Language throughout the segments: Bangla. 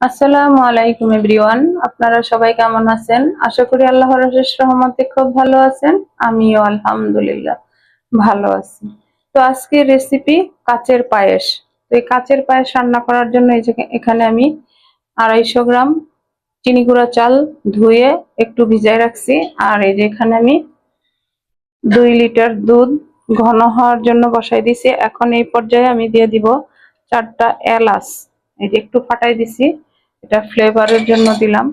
আসসালামু আলাইকুম এভরিওয়ান। আপনারা সবাই কেমন আছেন? আশা করি আল্লাহর অশেষ রহমতে খুব ভালো আছেন। আমিও আলহামদুলিল্লাহ ভালো আছি। তো আজকে রেসিপি কাচের পায়েস। তো এই কাচের পায়েস রান্না করার জন্য এই যে এখানে আমি আড়াইশো গ্রাম চিনি গুঁড়া চাল ধুয়ে একটু ভিজায় রাখছি। আর এই যে এখানে আমি দুই লিটার দুধ ঘন হওয়ার জন্য বসাই দিছি। এখন এই পর্যায়ে আমি দিয়ে দিব চারটা এলাচ। এই যে একটু ফাটাই দিছি, এটা ফ্লেভারের জন্য দিলাম।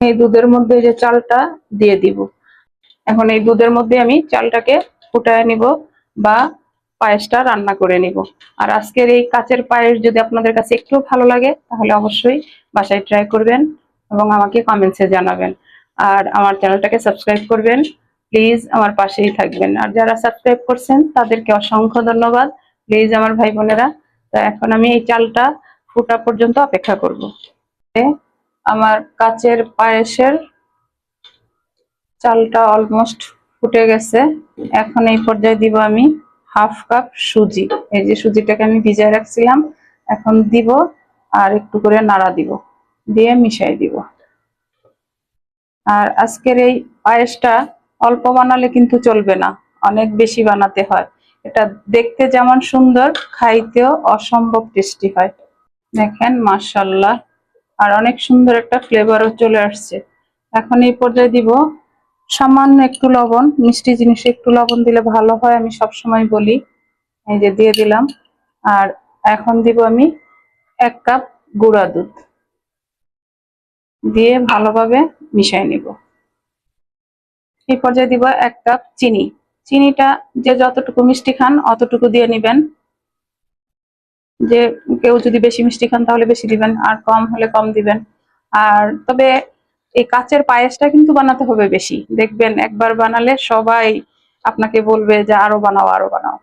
এই দুধের মধ্যে যে চালটা দিয়ে দিব। এখন এই দুধের মধ্যে আমি চালটাকে ফুটায় নিব বা পায়েসটা রান্না করে নিব। আর আজকের এই কাচের পায়েস যদি আপনাদের কাছে একটু ভালো লাগে, তাহলে অবশ্যই বাসায় ট্রাই করবেন এবং আমাকে কমেন্টসে জানাবেন। আর আমার চ্যানেলটাকে সাবস্ক্রাইব করবেন। প্লিজ আমার পাশেই থাকবেন। আর যারা সাবস্ক্রাইব করছেন, তাদেরকে অসংখ্য ধন্যবাদ। প্লিজ আমার ভাই বোনেরা, তো এখন আমি এই চালটা ফুটা পর্যন্ত অপেক্ষা করব। আমার কাচের পায়েসের চালটা অলমোস্ট ফুটে গেছে। এখন এই পর্যায়ে দিব আমি হাফ কাপ সুজি। এই যে সুজিটাকে আমি ভিজায় রাখছিলাম, এখন দিব আর একটু করে নাড়া দিব, দিয়ে মিশাই দিব। আর আজকের এই পায়েসটা অল্প বানালে কিন্তু চলবে না, অনেক বেশি বানাতে হয়। এটা দেখতে যেমন সুন্দর, খাইতেও অসম্ভব টেস্টি হয়। দেখেন মাশাল্লাহ আর অনেক সুন্দর একটা ফ্লেভারও চলে আসছে। এখন এই পর্যায়ে দিব সামান্য একটু লবণ, মিষ্টি জিনিসে একটু লবণ দিলে ভালো হয়, আমি সব সময় বলি। এই যে দিয়ে দিলাম। আর এখন দিব আমি এক কাপ গুঁড়া দুধ। দিয়ে ভালোভাবে মিশাই নিব। এই পর্যায়ে দিব এক কাপ চিনি। চিনিটা যে যতটুকু মিষ্টি খান, অতটুকু দিয়ে নিবেন। যে কেউ যদি বেশি মিষ্টি খান, তাহলে বেশি দিবেন। আর কম হলে কম দিবেন। আর তবে এই কাচের পায়েসটা কিন্তু বানাতে হবে বেশি। দেখবেন একবার বানালে সবাই আপনাকে বলবে যে আরও বানাও আরও বানাও।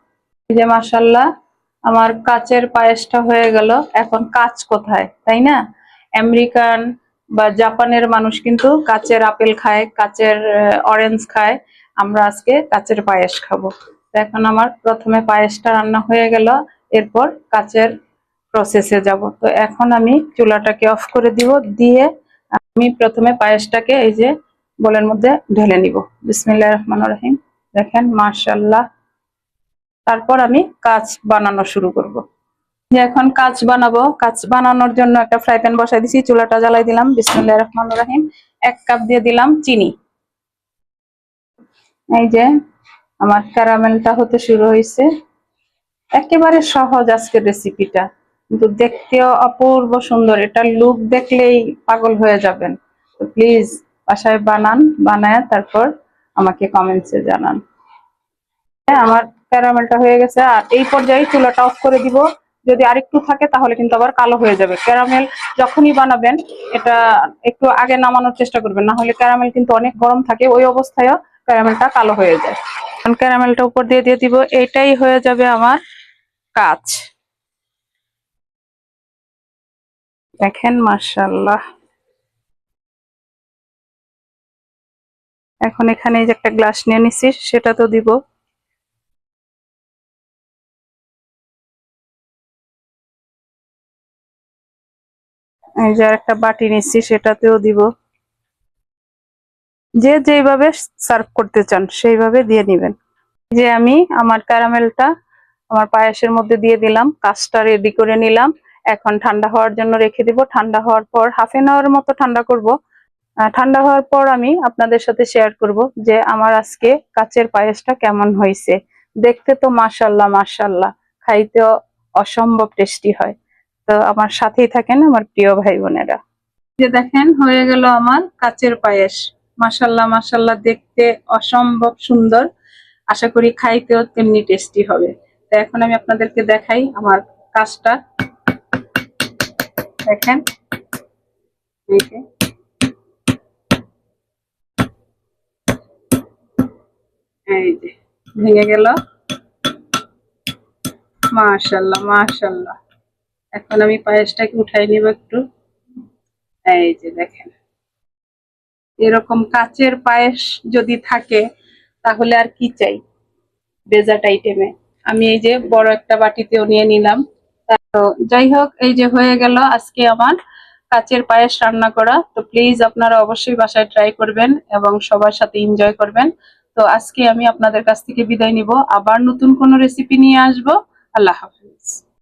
এই যে মাসাল্লাহ আমার কাচের পায়েসটা হয়ে গেল। এখন কাচ কোথায়, তাই না? আমেরিকান বা জাপানের মানুষ কিন্তু কাচের আপেল খায়, কাচের অরেঞ্জ খায়। আমরা আজকে কাচের পায়েস খাব। এখন আমার প্রথমে পায়েসটা রান্না হয়ে গেল। এরপর কাচের প্রসেসে যাব। তো এখন আমি চুলাটাকে অফ করে দিব। দিয়ে আমি প্রথমে পায়েসটাকে এই যে বোলের মধ্যে ঢেলে নিব। বিসমিল্লাহ রহমান রহিম। দেখেন মার্শাল্লাহ তারপর আমি কাজ বানানো শুরু করব। যে এখন কাজ বানাবো কাজ বানানোর জন্য একটা ফ্রাই প্যান বসাই দিছি, চুলাটা জ্বালাই দিলাম। বিসমিল্লাহ রহমান রহিম। এক কাপ দিয়ে দিলাম চিনি। এই যে আমার ক্যারামেলটা হতে শুরু হয়েছে একেবারে সহজ আজকের রেসিপিটা কিন্তু দেখতেও অপূর্ব সুন্দর। এটা লুক দেখলেই পাগল হয়ে যাবেন। তো প্লিজ বাসায় বানান, বানায় তারপর আমাকে কমেন্টসে জানান। হ্যাঁ আমার ক্যারামেলটা হয়ে গেছে। আর এই পর্যায়ে চুলাটা অফ করে দিব। যদি আরেকটু থাকে তাহলে কিন্তু আবার কালো হয়ে যাবে। ক্যারামেল যখনই বানাবেন, এটা একটু আগে নামানোর চেষ্টা করবেন। না হলে ক্যারামেল কিন্তু অনেক গরম থাকে, ওই অবস্থায়ও ক্যারামেলটা কালো হয়ে যায়। ক্যারামেলটা উপর দিয়ে দিয়ে দিব। এটাই হয়ে যাবে আমার কাজ। দেখেন মার্শাল্লাহ এখন এখানে যে একটা গ্লাস নিয়ে নিছি, সেটা তো দিব। এই যে একটা বাটি নিচ্ছি সেটাতেও দিব। যে যেভাবে সার্ভ করতে চান, সেইভাবে দিয়ে নিবেন। যে আমি আমার ক্যারামেলটা আমার পায়েসের মধ্যে দিয়ে দিলাম, কাজটা রেডি করে নিলাম। এখন ঠান্ডা হওয়ার জন্য রেখে দিব। ঠান্ডা হওয়ার পর হাফ এন আওয়ার মতো ঠান্ডা করব। ঠান্ডা হওয়ার পর আমি আপনাদের সাথে শেয়ার করব যে আমার আজকে কাচের পায়েসটা কেমন হয়েছে। দেখতে তো মাশাল্লাহ মাশাল্লাহ খাইতেও অসম্ভব টেস্টি হয়। তো আমার সাথেই থাকেন আমার প্রিয় ভাই বোনেরা। যে দেখেন, হয়ে গেল আমার কাচের পায়েস। মাশাল্লাহ মাশাল্লাহ দেখতে অসম্ভব সুন্দর। আশা করি খাইতেও তেমনি টেস্টি হবে। তো এখন আমি আপনাদেরকে দেখাই আমার কাজটা। দেখেন। এই যে। ভেঙে গেল। মাশাল্লাহ মাশাল্লাহ। এখন আমি পায়েসটাকে উঠাই নিব একটু। এই যে দেখেন। এরকম কাচের পায়েস যদি থাকে, তাহলে আর কি চাই? ডেজার্ট আইটেমে। আমি এই যে বড় একটা বাটিতেও নিয়ে নিলাম। তো যাই হোক, এই যে হয়ে গেল আজকে আমার কাচের পায়েস রান্না করা। তো প্লিজ আপনারা অবশ্যই বাসায় ট্রাই করবেন এবং সবার সাথে এনজয় করবেন। তো আজকে আমি আপনাদের কাছ থেকে বিদায় নিব। আবার নতুন কোন রেসিপি নিয়ে আসব। আল্লাহ হাফিজ।